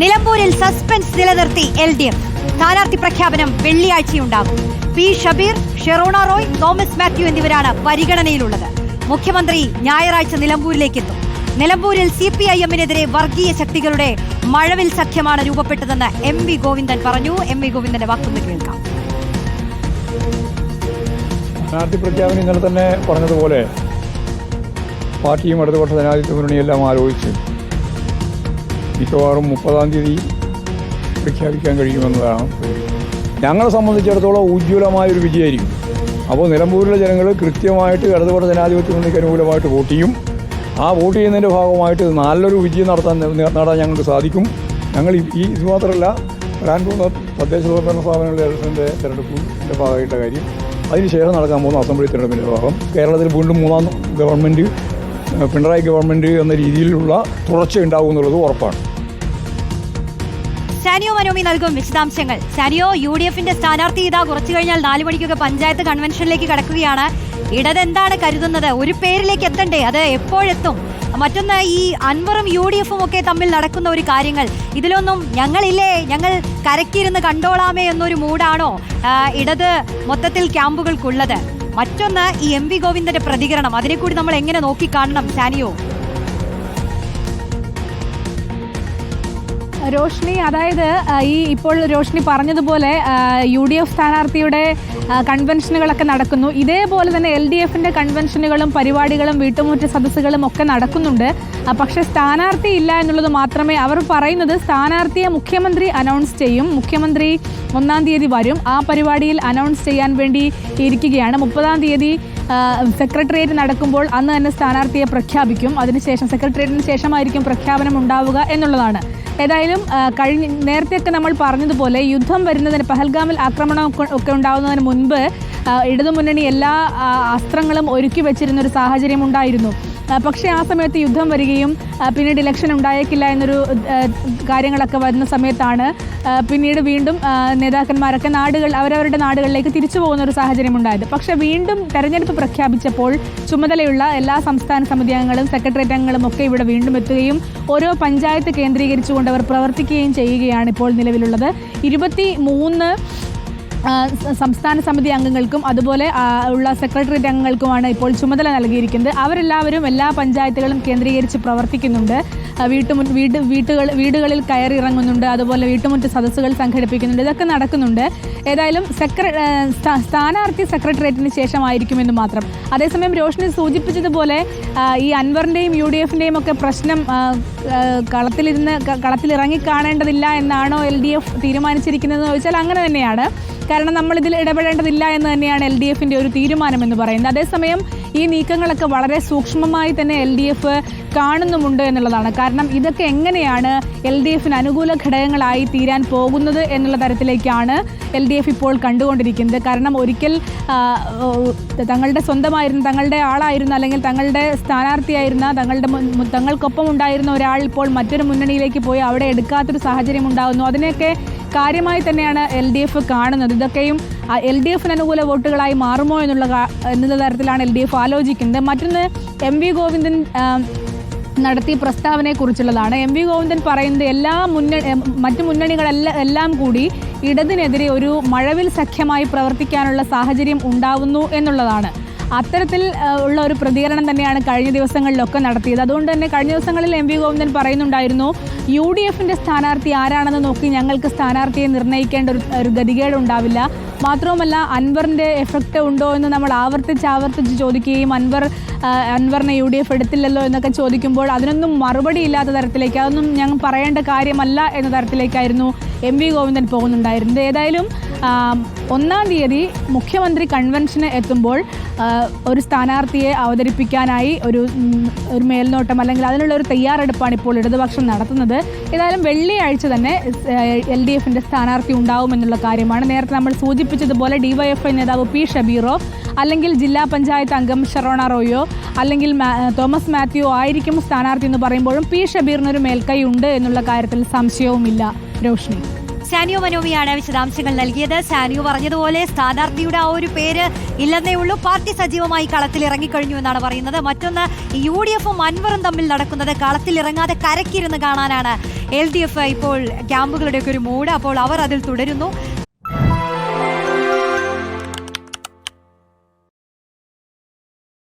നിലമ്പൂരിൽ സസ്പെൻസ് നിലനിർത്തി L D F. സ്ഥാനാർത്ഥി പ്രഖ്യാപനം വെള്ളിയാഴ്ചയുണ്ടാകും. പി ഷബീർ ഷെറോണ റോയ് തോമസ് മാത്യു എന്നിവരാണ് പരിഗണനയിലുള്ളത്. മുഖ്യമന്ത്രി ഞായറാഴ്ച നിലമ്പൂരിലേക്ക് എത്തും നിലമ്പൂരിൽ സി പി ഐ എമ്മിനെതിരെ വർഗീയ ശക്തികളുടെ മഴവിൽ സഖ്യമാണ് രൂപപ്പെട്ടതെന്ന് എം വി ഗോവിന്ദൻ പറഞ്ഞു. എം വി ഗോവിന്ദന്റെ വാക്കൊന്ന് കേൾക്കാം. സ്ഥാനാർത്ഥി പ്രഖ്യാപനം ഇന്നലെ തന്നെ പറഞ്ഞതുപോലെ പാർട്ടിയും ഇടതുപക്ഷ ജനാധിപത്യ മുന്നണിയെല്ലാം ആലോചിച്ച് മിക്കവാറും മുപ്പതാം തീയതി പ്രഖ്യാപിക്കാൻ കഴിയുമെന്നതാണ്. ഞങ്ങളെ സംബന്ധിച്ചിടത്തോളം ഉജ്ജ്വലമായൊരു വിജയമായിരിക്കും. അപ്പോൾ നിലമ്പൂരിലെ ജനങ്ങൾ കൃത്യമായിട്ട് ഇടതുപക്ഷ ജനാധിപത്യ മുന്നണിക്ക് അനുകൂലമായിട്ട് വോട്ട് ചെയ്യും. ആ വോട്ട് ചെയ്യുന്നതിന്റെ ഭാഗമായിട്ട് നല്ലൊരു വിജയം നടത്താൻ നേടാൻ ഞങ്ങൾക്ക് സാധിക്കും. ഞങ്ങൾ ഈ- ഇത് മാത്രമല്ല പോകുന്ന തദ്ദേശ സ്വയംഭരണ സ്ഥാപനങ്ങളുടെ ഇലക്ഷന്റെ തിരഞ്ഞെടുപ്പിന്റെ ഭാഗമായിട്ട കാര്യം. അതിനുശേഷം നടക്കാൻ പോകുന്ന അസംബ്ലി തിരഞ്ഞെടുപ്പിന്റെ ഭാഗം. കേരളത്തിൽ വീണ്ടും മൂന്നാം ഗവൺമെന്റ് പിണറായി ഗവൺമെന്റ് എന്ന രീതിയിലുള്ള തുടർച്ച ഉണ്ടാകും എന്നുള്ളത് ഉറപ്പാണ്. സാനിയോ മനോമി നൽകും വിശദാംശങ്ങൾ. സാനിയോ യു ഡി എഫിന്റെ സ്ഥാനാർത്ഥി ഇതാ കുറച്ചു കഴിഞ്ഞാൽ നാലു മണിക്കൊക്കെ പഞ്ചായത്ത് കൺവെൻഷനിലേക്ക് കടക്കുകയാണ്. ഇടതെന്താണ് കരുതുന്നത്? ഒരു പേരിലേക്ക് എത്തണ്ടേ? അത് എപ്പോഴെത്തും. മറ്റൊന്ന് ഈ അൻവറും യു ഡി എഫും ഒക്കെ തമ്മിൽ നടക്കുന്ന ഒരു കാര്യങ്ങൾ. ഇതിലൊന്നും ഞങ്ങളില്ലേ? ഞങ്ങൾ കരക്കിരുന്ന് കണ്ടോളാമേ എന്നൊരു മൂടാണോ ഇടത് മൊത്തത്തിൽ ക്യാമ്പുകൾക്കുള്ളത്? മറ്റൊന്ന് ഈ എം വി ഗോവിന്ദന്റെ പ്രതികരണം. അതിനെ കൂടി നമ്മൾ എങ്ങനെ നോക്കിക്കാണണം സാനിയോ? രോഷ്നി അതായത് ഈ ഇപ്പോൾ രോഷ്നി പറഞ്ഞതുപോലെ യു ഡി എഫ് സ്ഥാനാർത്ഥിയുടെ കൺവെൻഷനുകളൊക്കെ നടക്കുന്നു. ഇതേപോലെ തന്നെ എൽ ഡി എഫിന്റെ കൺവെൻഷനുകളും പരിപാടികളും വീട്ടുമുറ്റ സദസ്സുകളും ഒക്കെ നടക്കുന്നുണ്ട്. പക്ഷേ സ്ഥാനാർത്ഥി ഇല്ല എന്നുള്ളത് മാത്രമേ അവർ പറയുന്നത്. സ്ഥാനാർത്ഥിയെ മുഖ്യമന്ത്രി അനൗൺസ് ചെയ്യും. മുഖ്യമന്ത്രി ഒന്നാം തീയതി വരും. ആ പരിപാടിയിൽ അനൗൺസ് ചെയ്യാൻ വേണ്ടി ഇരിക്കുകയാണ്. മുപ്പതാം തീയതി സെക്രട്ടേറിയറ്റ് നടക്കുമ്പോൾ അന്ന് തന്നെ സ്ഥാനാർത്ഥിയെ പ്രഖ്യാപിക്കും. അതിനുശേഷം സെക്രട്ടേറിയറ്റിന് ശേഷമായിരിക്കും പ്രഖ്യാപനം ഉണ്ടാവുക എന്നുള്ളതാണ്. ഏതായാലും കഴിഞ്ഞ നേരത്തെയൊക്കെ നമ്മൾ പറഞ്ഞതുപോലെ യുദ്ധം വരുന്നതിന് പഹൽഗാമിൽ ആക്രമണം ഒക്കെ- ഉണ്ടാകുന്നതിന് മുൻപ് ഇടതുമുന്നണി എല്ലാ അസ്ത്രങ്ങളും ഒരുക്കി വെച്ചിരുന്ന ഒരു സാഹചര്യം ഉണ്ടായിരുന്നു. പക്ഷേ ആ സമയത്ത് യുദ്ധം വരികയും പിന്നീട് ഇലക്ഷൻ ഉണ്ടായേക്കില്ല എന്നൊരു കാര്യങ്ങളൊക്കെ വരുന്ന സമയത്താണ് പിന്നീട് വീണ്ടും നേതാക്കന്മാരൊക്കെ നാടുകൾ അവരവരുടെ നാടുകളിലേക്ക് തിരിച്ചു പോകുന്ന ഒരു സാഹചര്യം ഉണ്ടായത്. പക്ഷേ വീണ്ടും തെരഞ്ഞെടുപ്പ് പ്രഖ്യാപിച്ചപ്പോൾ ചുമതലയുള്ള എല്ലാ സംസ്ഥാന സമിതി അംഗങ്ങളും സെക്രട്ടേറിയറ്റ് അംഗങ്ങളും ഒക്കെ ഇവിടെ വീണ്ടും എത്തുകയും ഓരോ പഞ്ചായത്ത് കേന്ദ്രീകരിച്ചുകൊണ്ട് അവർ പ്രവർത്തിക്കുകയും ചെയ്യുകയാണ് ഇപ്പോൾ നിലവിലുള്ളത്. ഇരുപത്തി മൂന്ന് സംസ്ഥാന സമിതി അംഗങ്ങൾക്കും അതുപോലെ ഉള്ള സെക്രട്ടേറിയറ്റ് അംഗങ്ങൾക്കുമാണ് ഇപ്പോൾ ചുമതല നൽകിയിരിക്കുന്നത്. അവരെല്ലാവരും എല്ലാ പഞ്ചായത്തുകളും കേന്ദ്രീകരിച്ച് പ്രവർത്തിക്കുന്നുണ്ട്. വീട്ടുമു വീട് വീട്ടുകൾ വീടുകളിൽ കയറി ഇറങ്ങുന്നുണ്ട്. അതുപോലെ വീട്ടുമുറ്റ സദസ്സുകൾ സംഘടിപ്പിക്കുന്നുണ്ട്. ഇതൊക്കെ നടക്കുന്നുണ്ട്. ഏതായാലും സെക്ര സ്ഥാനാർത്ഥി സെക്രട്ടേറിയറ്റിന് ശേഷമായിരിക്കുമെന്ന് മാത്രം. അതേസമയം രോഷനി സൂചിപ്പിച്ചതുപോലെ ഈ അൻവറിന്റെയും യു ഡി എഫിന്റെയും ഒക്കെ പ്രശ്നം കളത്തിലിരുന്ന് കളത്തിലിറങ്ങി കാണേണ്ടതില്ല എന്നാണോ എൽ ഡി എഫ് തീരുമാനിച്ചിരിക്കുന്നതെന്ന് ചോദിച്ചാൽ അങ്ങനെ തന്നെയാണ്. കാരണം നമ്മൾ ഇതിൽ ഇടപെടേണ്ടതില്ല എന്ന് തന്നെയാണ് എൽ ഡി എഫിന്റെ ഒരു തീരുമാനം എന്ന് പറയുന്നത്. അതേസമയം ഈ നീക്കങ്ങളൊക്കെ വളരെ സൂക്ഷ്മമായി തന്നെ എൽ ഡി എഫ് കാണുന്നുമുണ്ട് എന്നുള്ളതാണ്. കാരണം ഇതൊക്കെ എങ്ങനെയാണ് എൽ ഡി എഫിന് അനുകൂല ഘടകങ്ങളായി തീരാൻ പോകുന്നത് എന്നുള്ള തരത്തിലേക്കാണ് എൽ ഡി എഫ് ഇപ്പോൾ കണ്ടുകൊണ്ടിരിക്കുന്നത്. കാരണം ഒരിക്കൽ തങ്ങളുടെ സ്വന്തമായിരുന്ന തങ്ങളുടെ ആളായിരുന്ന അല്ലെങ്കിൽ തങ്ങളുടെ സ്ഥാനാർത്ഥിയായിരുന്ന തങ്ങളുടെ തങ്ങൾക്കൊപ്പം ഉണ്ടായിരുന്ന ഒരാൾ ഇപ്പോൾ മറ്റൊരു മുന്നണിയിലേക്ക് പോയി അവിടെ എടുക്കാത്തൊരു സാഹചര്യം ഉണ്ടാകുന്നു അതിനെയൊക്കെ കാര്യമായി തന്നെയാണ് എൽ ഡി എഫ് കാണുന്നത്. ഇതൊക്കെയും എൽ ഡി എഫിന് അനുകൂല വോട്ടുകളായി മാറുമോ എന്നുള്ള എന്നുള്ള തരത്തിലാണ് എൽ ഡി എഫ് ആലോചിക്കുന്നത്. മറ്റൊന്ന് എം വി ഗോവിന്ദൻ നടത്തിയ പ്രസ്താവനയെക്കുറിച്ചുള്ളതാണ്. എം വി ഗോവിന്ദൻ പറയുന്നത് എല്ലാ മുന്നണി മറ്റു മുന്നണികളെല്ലാം എല്ലാം കൂടി ഇടതിനെതിരെ ഒരു മഴവിൽ സഖ്യമായി പ്രവർത്തിക്കാനുള്ള സാഹചര്യം ഉണ്ടാവുന്നു എന്നുള്ളതാണ്. അത്തരത്തിൽ ഉള്ള ഒരു പ്രതികരണം തന്നെയാണ് കഴിഞ്ഞ ദിവസങ്ങളിലൊക്കെ നടത്തിയത്. അതുകൊണ്ട് തന്നെ കഴിഞ്ഞ ദിവസങ്ങളിൽ എം വി ഗോവിന്ദൻ പറയുന്നുണ്ടായിരുന്നു യു ഡി എഫിന്റെ സ്ഥാനാർത്ഥി ആരാണെന്ന് നോക്കി ഞങ്ങൾക്ക് സ്ഥാനാർത്ഥിയെ നിർണയിക്കേണ്ട ഒരു ഒരു ഗതികേട് ഉണ്ടാവില്ല. മാത്രവുമല്ല അൻവറിന്റെ എഫക്റ്റ് ഉണ്ടോ എന്ന് നമ്മൾ ആവർത്തിച്ച് ആവർത്തിച്ച് ചോദിക്കുകയും അൻവർ അൻവറിനെ യു ഡി എഫ് എടുത്തില്ലല്ലോ എന്നൊക്കെ ചോദിക്കുമ്പോൾ അതിനൊന്നും മറുപടി ഇല്ലാത്ത തരത്തിലേക്ക് അതൊന്നും ഞങ്ങൾ പറയേണ്ട കാര്യമല്ല എന്ന തരത്തിലേക്കായിരുന്നു എം വി ഗോവിന്ദൻ പോകുന്നുണ്ടായിരുന്നത്. ഏതായാലും ഒന്നാം തീയതി മുഖ്യമന്ത്രി കൺവെൻഷന് എത്തുമ്പോൾ ഒരു സ്ഥാനാർത്ഥിയെ അവതരിപ്പിക്കാനായി ഒരു ഒരു മേൽനോട്ടം അല്ലെങ്കിൽ അതിനുള്ള ഒരു തയ്യാറെടുപ്പാണ് ഇപ്പോൾ ഇടതുപക്ഷം നടത്തുന്നത്. ഏതായാലും വെള്ളിയാഴ്ച തന്നെ എൽ ഡി എഫിന്റെ സ്ഥാനാർത്ഥി ഉണ്ടാവുമെന്നുള്ള കാര്യമാണ് നേരത്തെ നമ്മൾ സൂചിപ്പിച്ചതുപോലെ ഡിവൈഎഫ്ഐ നേതാവ് പി ഷബീറോ അല്ലെങ്കിൽ ജില്ലാ പഞ്ചായത്ത് അംഗം ഷറോണ റോയോ അല്ലെങ്കിൽ തോമസ് മാത്യു ആയിരിക്കും സ്ഥാനാർത്ഥി എന്ന് പറയുമ്പോഴും പി ഷബീറിനൊരു മേൽക്കൈ ഉണ്ട് എന്നുള്ള കാര്യത്തിൽ സംശയവുമില്ല. രോഷ്നി. സാനിയോ മനോമിയാണ് വിശദാംശങ്ങൾ നൽകിയത്. സാനിയോ പറഞ്ഞതുപോലെ സ്ഥാനാർത്ഥിയുടെ ആ ഒരു പേര് ഇല്ലെന്നേ ഉള്ളൂ. പാർട്ടി സജീവമായി കളത്തിൽ ഇറങ്ങിക്കഴിഞ്ഞു എന്നാണ് പറയുന്നത്. മറ്റൊന്ന് യു ഡി എഫും അൻവറും തമ്മിൽ നടക്കുന്നത് കളത്തിൽ ഇറങ്ങാതെ കരക്കിരുന്ന് കാണാനാണ്. എൽ ഡി എഫ് ഇപ്പോൾ ക്യാമ്പുകളുടെയൊക്കെ ഒരു മൂഡ്. അപ്പോൾ അവർ അതിൽ തുടരുന്നു.